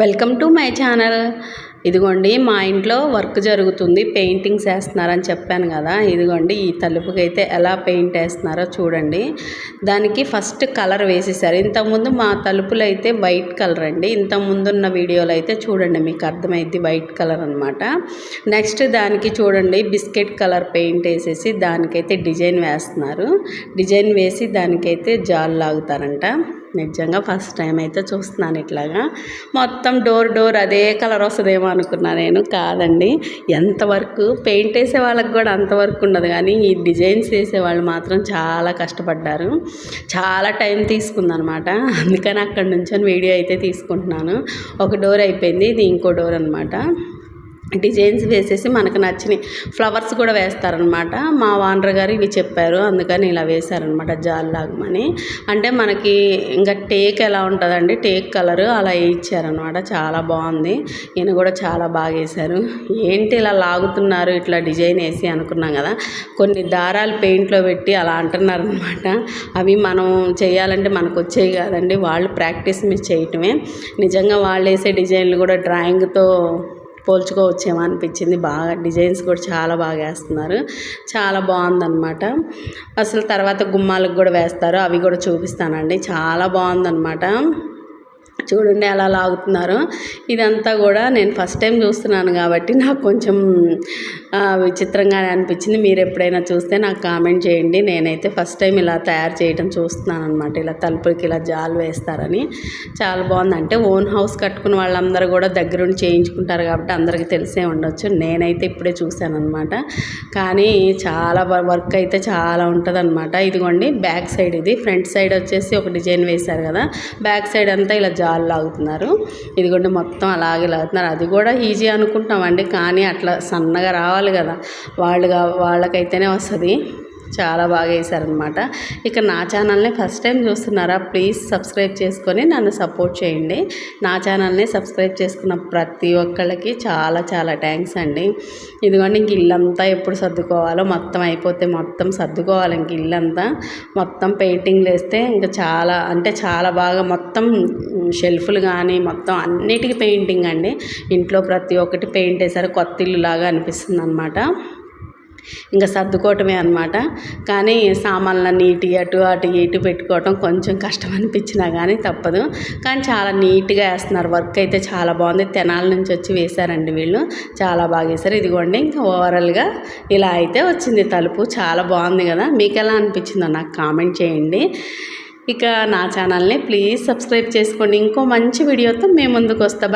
Welcome to my channel. ఇదిగోండి మా ఇంట్లో వర్క్ జరుగుతుంది పెయింటింగ్స్ వేస్తున్నారని చెప్పాను కదా. ఇదిగోండి ఈ తలుపుకైతే ఎలా పెయింట్ వేస్తున్నారో చూడండి. దానికి ఫస్ట్ కలర్ వేసేసారు. ఇంతకుముందు మా తలుపులు అయితే వైట్ కలర్ అండి. ఇంతకుముందున్న వీడియోలు అయితే చూడండి మీకు అర్థమైంది వైట్ కలర్ అనమాట నెక్స్ట్ దానికి చూడండి బిస్కెట్ కలర్ పెయింట్ వేసేసి దానికైతే డిజైన్ వేస్తున్నారు. డిజైన్ వేసి దానికైతే జాల్ లాగుతారంట. నిజంగా ఫస్ట్ టైం అయితే చూస్తున్నాను ఇట్లాగా. మొత్తం డోర్ డోర్ అదే కలర్ వస్తుందేమో అనుకున్నా నేను. కాదండి ఎంతవరకు పెయింట్ వేసే వాళ్ళకి కూడా అంతవరకు ఉండదు కానీ ఈ డిజైన్స్ వేసే వాళ్ళు మాత్రం చాలా కష్టపడ్డారు. చాలా టైం తీసుకుందనమాట. అందుకని అక్కడి నుంచి వీడియో అయితే తీసుకుంటున్నాను. ఒక డోర్ అయిపోయింది ఇది ఇంకో డోర్ అనమాట. డిజైన్స్ వేసేసి మనకు నచ్చినవి ఫ్లవర్స్ కూడా వేస్తారనమాట మా ఓనర్ గారు ఇవి చెప్పారు. అందుకని ఇలా వేశారనమాట జాల్లాగమని. అంటే మనకి ఇంకా టేక్ ఎలా ఉంటుందండి? టేక్ కలర్ అలా వేయించారనమాట చాలా బాగుంది. ఈయన కూడా చాలా బాగా వేశారు. ఏంటి ఇలా లాగుతున్నారు? ఇట్లా డిజైన్ వేసి అనుకున్నాం కదా. కొన్ని దారాలు పెయింట్లో పెట్టి అలా అంటున్నారనమాట అవి మనం చేయాలంటే మనకు వచ్చేవి కాదండి. వాళ్ళు ప్రాక్టీస్ మీద చేయటమే. నిజంగా వాళ్ళు వేసే డిజైన్లు కూడా డ్రాయింగ్తో పోల్చుకోవచ్చేమో అనిపించింది. బాగా డిజైన్స్ కూడా చాలా బాగా వేస్తున్నారు. చాలా బాగుందన్నమాట. అసలు తర్వాత గుమ్మాలకు కూడా వేస్తారు అవి కూడా చూపిస్తానండి. చాలా బాగుందన్నమాట. చూడండి అలా లాగుతున్నారు. ఇదంతా కూడా నేను ఫస్ట్ టైం చూస్తున్నాను కాబట్టి నాకు కొంచెం విచిత్రంగానే అనిపించింది. మీరు ఎప్పుడైనా చూస్తే నాకు కామెంట్ చేయండి. నేనైతే ఫస్ట్ టైం ఇలా తయారు చేయడం చూస్తున్నాను అనమాట ఇలా తలుపులకి ఇలా జాలు వేస్తారని. చాలా బాగుంది. అంటే ఓన్ హౌస్ కట్టుకున్న వాళ్ళందరూ కూడా దగ్గరుండి చేయించుకుంటారు కాబట్టి అందరికీ తెలిసే ఉండొచ్చు. నేనైతే ఇప్పుడే చూశాను అనమాట కానీ చాలా వర్క్ అయితే చాలా ఉంటుంది అనమాట ఇదిగోండి బ్యాక్ సైడ్ ఇది. ఫ్రంట్ సైడ్ వచ్చేసి ఒక డిజైన్ వేశారు కదా. బ్యాక్ సైడ్ అంతా ఇలా జాలు వాళ్ళు లాగుతున్నారు. ఇదిగోండి మొత్తం అలాగే లాగుతున్నారు. అది కూడా ఈజీ అనుకుంటామండి. కానీ అట్లా సన్నగా రావాలి కదా. వాళ్ళు వాళ్ళకైతేనే వస్తుంది. చాలా బాగా వేశారనమాట. ఇక నా ఛానల్ని ఫస్ట్ టైం చూస్తున్నారా ప్లీజ్ సబ్స్క్రైబ్ చేసుకొని నన్ను సపోర్ట్ చేయండి. నా ఛానల్ని సబ్స్క్రైబ్ చేసుకున్న ప్రతి ఒక్కళ్ళకి చాలా చాలా థ్యాంక్స్ అండి. ఇదిగోండి ఇంక ఇల్లంతా ఎప్పుడు సర్దుకోవాలో మొత్తం అయిపోతే మొత్తం సర్దుకోవాలి. ఇంక ఇల్లంతా మొత్తం పెయింటింగ్లు వేస్తే ఇంకా చాలా అంటే చాలా బాగా మొత్తం షెల్ఫ్లు కానీ మొత్తం అన్నిటికీ పెయింటింగ్ అండి. ఇంట్లో ప్రతి ఒక్కటి పెయింట్ వేసారు కొత్త ఇల్లు లాగా అనిపిస్తుంది అనమాట ఇంకా సర్దుకోవటమే అనమాట కానీ సామాన్లు ఇటు అటు అటు ఇటు పెట్టుకోవటం కొంచెం కష్టం అనిపించినా కానీ తప్పదు. కానీ చాలా నీట్గా వేస్తున్నారు. వర్క్ అయితే చాలా బాగుంది. తెనాల నుంచి వచ్చి వేశారండి వీళ్ళు. చాలా బాగా వేశారు. ఇదిగోండి ఇంకా ఓవరాల్గా ఇలా అయితే వచ్చింది తలుపు. చాలా బాగుంది కదా. మీకు ఎలా అనిపించిందో నాకు కామెంట్ చేయండి. ఇక నా ఛానల్ని ప్లీజ్ సబ్స్క్రైబ్ చేసుకోండి. ఇంకో మంచి వీడియోతో మేము ముందుకు వస్తా.